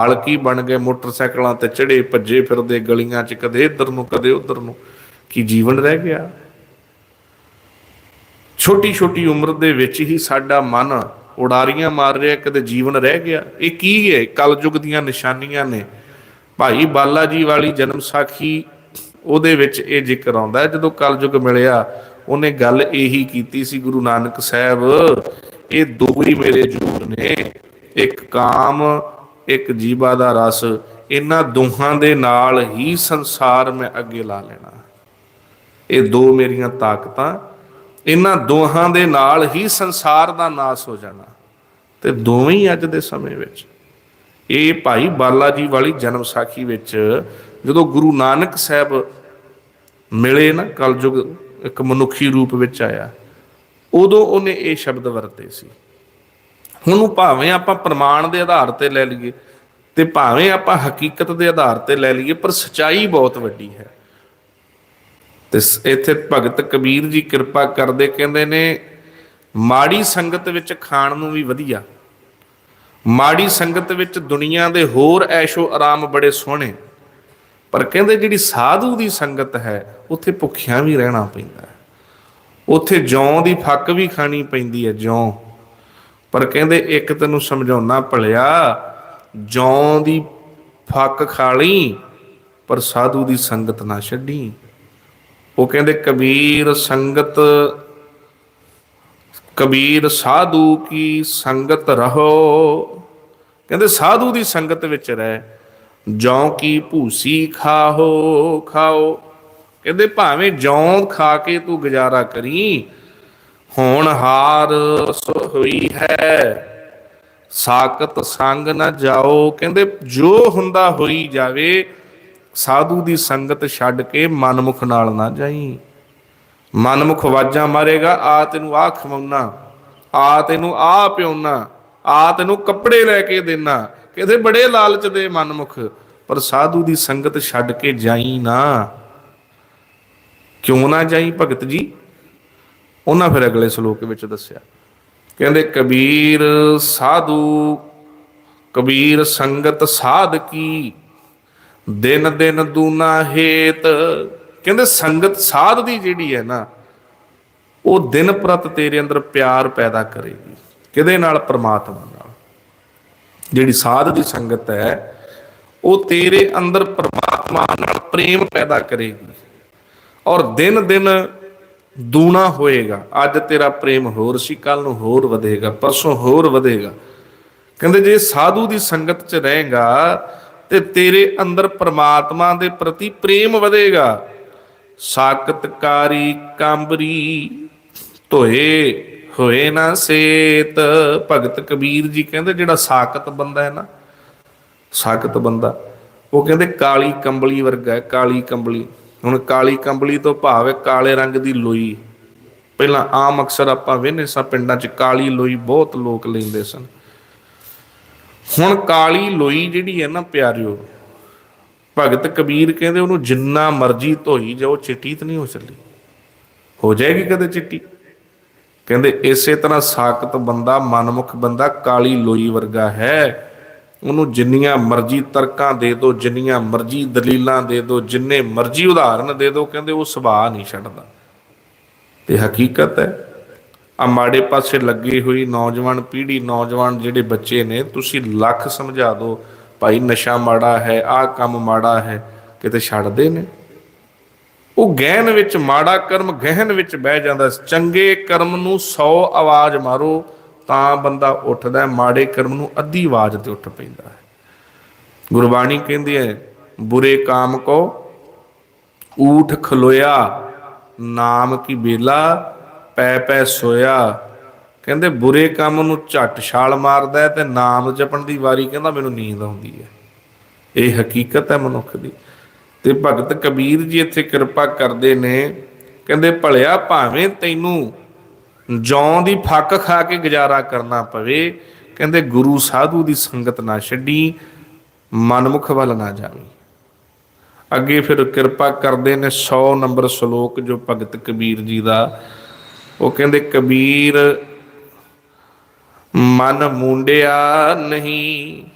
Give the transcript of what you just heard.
ਹਲਕੀ ਬਣ ਗਏ, ਮੋਟਰਸਾਈਕਲਾਂ ਤੇ ਚੜੇ, ਭੱਜੇ ਫਿਰਦੇ, ਗਲੀਆਂ 'ਚ ਕਦੇ ਇੱਧਰ ਨੂੰ, ਕਦੇ ਉੱਧਰ ਨੂੰ, ਕੀ ਜੀਵਨ ਰਹਿ ਗਿਆ? ਛੋਟੀ ਛੋਟੀ ਉਮਰ ਦੇ ਵਿੱਚ ਹੀ ਸਾਡਾ ਮਨ ਉਡਾਰੀਆਂ ਮਾਰ ਰਿਹਾ, ਕਦੇ ਜੀਵਨ ਰਹਿ ਗਿਆ। ਇਹ ਕੀ ਹੈ? ਕਲਯੁਗ ਦੀਆਂ ਨਿਸ਼ਾਨੀਆਂ ਨੇ। ਭਾਈ ਬਾਲਾ ਜੀ ਵਾਲੀ ਜਨਮ ਸਾਖੀ, ਉਹਦੇ ਵਿੱਚ ਇਹ ਜ਼ਿਕਰ ਆਉਂਦਾ, ਜਦੋਂ ਕਲਯੁਗ ਮਿਲਿਆ, ਉਹਨੇ ਗੱਲ ਇਹੀ ਕੀਤੀ ਸੀ, ਗੁਰੂ ਨਾਨਕ ਸਾਹਿਬ, ਇਹ ਦੋ ਹੀ ਮੇਰੇ ਜੂਰ ਨੇ, ਇੱਕ ਕਾਮ ਇੱਕ ਜੀਵਾ ਦਾ ਰਸ, ਇਹਨਾਂ ਦੋਹਾਂ ਦੇ ਨਾਲ ਹੀ ਸੰਸਾਰ ਮੈਂ ਅੱਗੇ ਲਾ ਲੈਣਾ। ਇਹ ਦੋ ਮੇਰੀਆਂ ਤਾਕਤਾਂ, ਇਹਨਾਂ ਦੋਹਾਂ ਦੇ ਨਾਲ ਹੀ ਸੰਸਾਰ ਦਾ ਨਾਸ ਹੋ ਜਾਣਾ। ਤੇ ਦੋਵੇਂ ਹੀ ਅੱਜ ਦੇ ਸਮੇਂ ਵਿੱਚ। ਇਹ ਭਾਈ ਬਾਲਾ ਜੀ ਵਾਲੀ ਜਨਮ ਸਾਖੀ ਵਿੱਚ ਜਦੋਂ ਗੁਰੂ ਨਾਨਕ ਸਾਹਿਬ ਮਿਲੇ ਨਾ, ਕਲਯੁਗ ਇੱਕ ਮਨੁੱਖੀ ਰੂਪ ਵਿੱਚ ਆਇਆ, ਉਦੋਂ ਉਹਨੇ ਇਹ ਸ਼ਬਦ ਵਰਤੇ ਸੀ। ਹੁਣ ਭਾਵੇਂ ਆਪਾਂ ਪ੍ਰਮਾਣ ਦੇ ਆਧਾਰ ਤੇ ਲੈ ਲਈਏ ਤੇ ਭਾਵੇਂ ਆਪਾਂ ਹਕੀਕਤ ਦੇ ਆਧਾਰ ਤੇ ਲੈ ਲਈਏ, ਪਰ ਸਚਾਈ ਬਹੁਤ ਵੱਡੀ ਹੈ। ਤੇ ਇੱਥੇ ਭਗਤ ਕਬੀਰ ਜੀ ਕਿਰਪਾ ਕਰਦੇ ਕਹਿੰਦੇ ਨੇ, ਮਾੜੀ ਸੰਗਤ ਵਿੱਚ ਖਾਣ ਨੂੰ ਵੀ ਵਧੀਆ। ਮਾੜੀ ਸੰਗਤ ਵਿੱਚ ਦੁਨੀਆ ਦੇ ਹੋਰ ਐਸ਼ੋ ਆਰਾਮ ਬੜੇ ਸੋਹਣੇ। ਪਰ ਕਹਿੰਦੇ ਜਿਹੜੀ ਸਾਧੂ ਦੀ ਸੰਗਤ ਹੈ, ਉੱਥੇ ਭੁੱਖਿਆਂ ਵੀ ਰਹਿਣਾ ਪੈਂਦਾ ਹੈ। ਉੱਥੇ ਜੌਂ ਦੀ ਫੱਕ ਵੀ ਖਾਣੀ ਪੈਂਦੀ ਹੈ, ਜੌਂ। ਪਰ ਕਹਿੰਦੇ ਇੱਕ ਤੈਨੂੰ ਸਮਝਾਉਣਾ ਭਲਿਆ, ਜੌਂ ਦੀ ਫੱਕ ਖਾ ਲਈ, ਪਰ ਸਾਧੂ ਦੀ ਸੰਗਤ ਨਾ ਛੱਡੀ। ਉਹ ਕਹਿੰਦੇ ਕਬੀਰ ਸੰਗਤ, ਕਬੀਰ ਸਾਧੂ ਕੀ ਸੰਗਤ ਰਹੋ? ਕਹਿੰਦੇ ਸਾਧੂ ਦੀ ਸੰਗਤ ਵਿੱਚ ਰਹਿ, ਜੌਂ ਕੀ ਭੂਸੀ ਖਾਹੋ, ਖਾਓ। ਕਹਿੰਦੇ ਭਾਵੇਂ ਜੌਂ ਖਾ ਕੇ ਤੂੰ ਗੁਜ਼ਾਰਾ ਕਰੀ ਹੁਣ ਹਾਰ ਸੋ ਹੋਈ ਹੈ। ਸਾਕਤ ਸੰਗ ਨਾ ਜਾਓ। ਕਹਿੰਦੇ ਜੋ ਹੁੰਦਾ ਹੋਈ ਜਾਵੇ, ਸਾਧੂ ਦੀ ਸੰਗਤ ਛੱਡ ਕੇ ਮਨਮੁਖ ਨਾਲ ਨਾ ਜਾਈ। ਮਨਮੁਖ ਆਵਾਜ਼ਾਂ ਮਾਰੇਗਾ, ਆ ਤੈਨੂੰ ਆ ਖਵਾਉਣਾ, ਆ ਤੈਨੂੰ ਆ ਪਿਉਣਾ, ਆ ਤੈਨੂੰ ਕੱਪੜੇ ਲੈ ਕੇ ਦੇਣਾ। ਕਹਿੰਦੇ ਬੜੇ ਲਾਲਚ ਦੇ ਮਨਮੁਖ, ਪਰ ਸਾਧੂ ਦੀ ਸੰਗਤ ਛੱਡ ਕੇ ਜਾਈ ਨਾ। ਕਿਉਂ ਨਾ ਜਾਈ ਭਗਤ ਜੀ? ਉਹਨਾਂ ਫਿਰ ਅਗਲੇ ਸ਼ਲੋਕ ਵਿੱਚ ਦੱਸਿਆ। ਕਹਿੰਦੇ, ਕਬੀਰ ਸਾਧੂ, ਕਬੀਰ ਸੰਗਤ ਸਾਧ ਕੀ? ਦਿਨ ਦਿਨ ਦੂਨਾ ਹੇਤ। ਕਹਿੰਦੇ, ਸੰਗਤ ਸਾਧ ਦੀ ਜਿਹੜੀ ਹੈ ਨਾ, ਉਹ ਦਿਨ ਪ੍ਰਤ ਤੇਰੇ ਅੰਦਰ ਪਿਆਰ ਪੈਦਾ ਕਰੇਗੀ, ਕਿਹਦੇ ਨਾਲ? ਪ੍ਰਮਾਤਮਾ ਨਾਲ। ਜਿਹੜੀ ਸਾਧ ਦੀ ਸੰਗਤ ਹੈ, ਉਹ ਤੇਰੇ ਅੰਦਰ ਪ੍ਰਮਾਤਮਾ ਨਾਲ ਪ੍ਰੇਮ ਪੈਦਾ ਕਰੇਗੀ ਔਰ ਦਿਨ ਦਿਨ ਦੂਣਾ ਹੋਏਗਾ। ਅੱਜ ਤੇਰਾ ਪ੍ਰੇਮ ਹੋਰ ਸੀ ਕੱਲ ਨੂੰ ਹੋਰ ਵਧੇਗਾ, ਪਰਸੋਂ ਹੋਰ ਵਧੇਗਾ। ਕਹਿੰਦੇ ਜੇ ਸਾਧੂ ਦੀ ਸੰਗਤ 'ਚ ਰਹੇਗਾ, ਤੇ ਤੇਰੇ ਅੰਦਰ ਪ੍ਰਮਾਤਮਾ ਦੇ ਪ੍ਰਤੀ ਪ੍ਰੇਮ ਵਧੇਗਾ। ਸਾਕਤਕਾਰੀ ਕਾਂਬਰੀ ਧੋਏ, ਹੋਏ ਨਾ ਸੇਤ। ਭਗਤ ਕਬੀਰ ਜੀ ਕਹਿੰਦੇ ਜਿਹੜਾ ਸਾਕਤ ਬੰਦਾ ਹੈ ਨਾ ਸਾਕਤ ਬੰਦਾ, ਉਹ ਕਹਿੰਦੇ ਕਾਲੀ ਕੰਬਲੀ ਵਰਗਾ ਹੈ, ਕਾਲੀ ਕੰਬਲੀ। ਹੁਣ ਕਾਲੀ ਕੰਬਲੀ ਤੋਂ ਭਾਵ ਹੈ ਕਾਲੇ ਰੰਗ ਦੀ ਲੋਈ। ਪਹਿਲਾਂ ਆਮ ਅਕਸਰ ਆਪਾਂ ਵੇਖਨੇ ਸਾਂ ਪਿੰਡਾਂ 'ਚ ਕਾਲੀ ਲੋਈ ਬਹੁਤ ਲੋਕ ਲੈਂਦੇ ਸਨ। ਹੁਣ ਕਾਲੀ ਲੋਈ ਜਿਹੜੀ ਹੈ ਨਾ ਪਿਆਰਿਓ, ਭਗਤ ਕਬੀਰ ਕਹਿੰਦੇ ਉਹਨੂੰ ਜਿੰਨਾ ਮਰਜ਼ੀ ਧੋਈ ਜਾਓ, ਚਿੱਟੀ ਤਾਂ ਨਹੀਂ ਹੋ ਚੱਲੀ। ਹੋ ਜਾਏਗੀ ਕਦੇ ਚਿੱਟੀ? ਕਹਿੰਦੇ ਇਸੇ ਤਰ੍ਹਾਂ ਸਾਖਤ ਬੰਦਾ, ਮਨਮੁਖ ਬੰਦਾ ਕਾਲੀ ਲੋਈ ਵਰਗਾ ਹੈ। ਉਹਨੂੰ ਜਿੰਨੀਆਂ ਮਰਜ਼ੀ ਤਰਕਾਂ ਦੇ ਦਿਓ, ਜਿੰਨੀਆਂ ਮਰਜ਼ੀ ਦਲੀਲਾਂ ਦੇ ਦਿਓ, ਜਿੰਨੇ ਮਰਜ਼ੀ ਉਦਾਹਰਨ ਦੇ ਦਿਓ, ਕਹਿੰਦੇ ਉਹ ਸੁਭਾਅ ਨਹੀਂ ਛੱਡਦਾ। ਤੇ ਹਕੀਕਤ ਹੈ, ਆ ਮਾੜੇ ਪਾਸੇ ਲੱਗੀ ਹੋਈ ਨੌਜਵਾਨ ਪੀੜ੍ਹੀ, ਨੌਜਵਾਨ ਜਿਹੜੇ ਬੱਚੇ ਨੇ, ਤੁਸੀਂ ਲੱਖ ਸਮਝਾ ਦਿਓ, ਭਾਈ ਨਸ਼ਾ ਮਾੜਾ ਹੈ, ਆਹ ਕੰਮ ਮਾੜਾ ਹੈ, ਕਿਤੇ ਛੱਡਦੇ ਨੇ? ਉਹ ਗਹਿਨ ਵਿੱਚ, ਮਾੜਾ ਕਰਮ ਗਹਿਨ ਵਿੱਚ ਬਹਿ ਜਾਂਦਾ, ਚੰਗੇ ਕਰਮ ਨੂੰ 100 ਆਵਾਜ਼ ਮਾਰੋ ਤਾਂ ਬੰਦਾ ਉੱਠਦਾ ਮਾੜੇ ਕਰਮ ਨੂੰ ਅੱਧੀ ਆਵਾਜ਼ ਤੇ ਉੱਠ ਪੈਂਦਾ ਹੈ। ਗੁਰਬਾਣੀ ਕਹਿੰਦੀ ਹੈ, ਬੁਰੇ ਕਾਮ ਕੋ ਊਠ ਖਲੋਇਆ, ਨਾਮ ਕੀ ਬੇਲਾ ਪੈ ਪੈ ਸੋਇਆ। ਕਹਿੰਦੇ ਬੁਰੇ ਕੰਮ ਨੂੰ ਝੱਟ ਛਾਲ ਮਾਰਦਾ ਤੇ ਨਾਮ ਜਪਣ ਦੀ ਵਾਰੀ ਕਹਿੰਦਾ ਮੈਨੂੰ ਨੀਂਦ ਆਉਂਦੀ ਹੈ। ਇਹ ਹਕੀਕਤ ਹੈ ਮਨੁੱਖ ਦੀ। ਤੇ ਭਗਤ ਕਬੀਰ ਜੀ ਇੱਥੇ ਕਿਰਪਾ ਕਰਦੇ ਨੇ, ਕਹਿੰਦੇ ਭਲਿਆ ਭਾਵੇਂ ਤੈਨੂੰ ਜੌਂ ਦੀ ਫੱਕ ਖਾ ਕੇ ਗੁਜ਼ਾਰਾ ਕਰਨਾ ਪਵੇ, ਕਹਿੰਦੇ ਗੁਰੂ ਸਾਧੂ ਦੀ ਸੰਗਤ ਨਾ ਛੱਡੀ, ਮਨਮੁਖ ਵੱਲ ਨਾ ਜਾਵੀਂ। ਅੱਗੇ ਫਿਰ ਕਿਰਪਾ ਕਰਦੇ ਨੇ 100 ਨੰਬਰ ਸ਼ਲੋਕ ਜੋ ਭਗਤ ਕਬੀਰ ਜੀ ਦਾ। ਉਹ ਕਹਿੰਦੇ, ਕਬੀਰ, ਮਨ ਮੁੰਡਿਆ ਨਹੀਂ